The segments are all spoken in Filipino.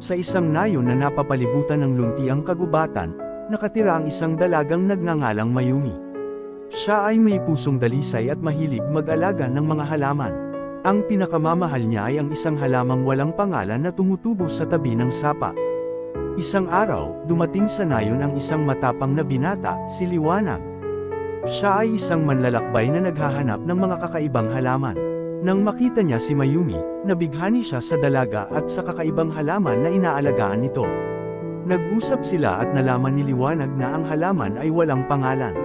Sa isang nayon na napapalibutan ng luntiang kagubatan, nakatira ang isang dalagang nagngangalang Mayumi. Siya ay may pusong dalisay at mahilig mag-alaga ng mga halaman. Ang pinakamamahal niya ay ang isang halamang walang pangalan na tumutubo sa tabi ng sapa. Isang araw, dumating sa nayon ang isang matapang na binata, si Liwanag. Siya ay isang manlalakbay na naghahanap ng mga kakaibang halaman. Nang makita niya si Mayumi, nabighani siya sa dalaga at sa kakaibang halaman na inaalagaan nito. Nag-usap sila at nalaman ni Liwanag na ang halaman ay walang pangalan.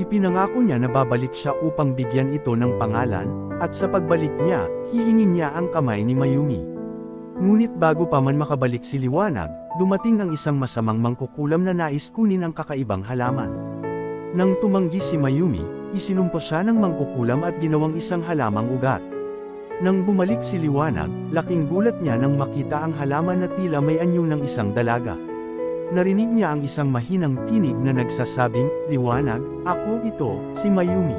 Ipinangako niya na babalik siya upang bigyan ito ng pangalan, at sa pagbalik niya, hihingin niya ang kamay ni Mayumi. Ngunit bago pa man makabalik si Liwanag, dumating ang isang masamang mangkukulam na nais kunin ang kakaibang halaman. Nang tumanggi si Mayumi, isinumpo siya ng mangkukulam at ginawang isang halamang ugat. Nang bumalik si Liwanag, laking gulat niya nang makita ang halaman na tila may anyo ng isang dalaga. Narinig niya ang isang mahinang tinig na nagsasabing, Liwanag, ako ito, si Mayumi.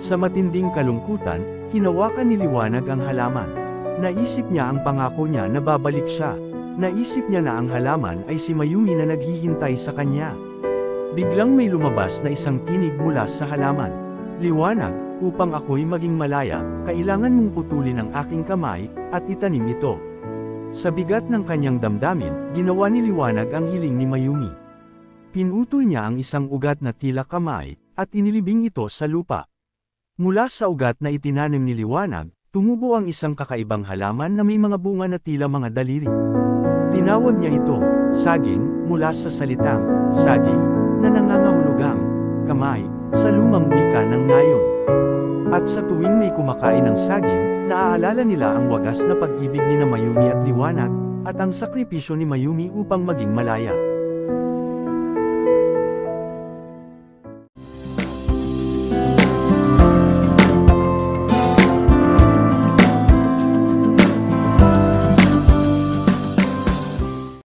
Sa matinding kalungkutan, hinawakan ni Liwanag ang halaman. Naisip niya ang pangako niya na babalik siya. Naisip niya na ang halaman ay si Mayumi na naghihintay sa kanya. Biglang may lumabas na isang tinig mula sa halaman. Liwanag, upang ako'y maging malaya, kailangan mong putulin ang aking kamay, at itanim ito. Sa bigat ng kanyang damdamin, ginawa ni Liwanag ang hiling ni Mayumi. Pinutol niya ang isang ugat na tila kamay, at inilibing ito sa lupa. Mula sa ugat na itinanim ni Liwanag, tumubo ang isang kakaibang halaman na may mga bunga na tila mga daliri. Tinawag niya ito, saging, mula sa salitang, saging, na nangangahulugang, kamay, sa lumang wika ng nayon. At sa tuwing may kumakain ng saging, naaalala nila ang wagas na pag-ibig ni na Mayumi at Liwanag, at ang sakripisyo ni Mayumi upang maging malaya.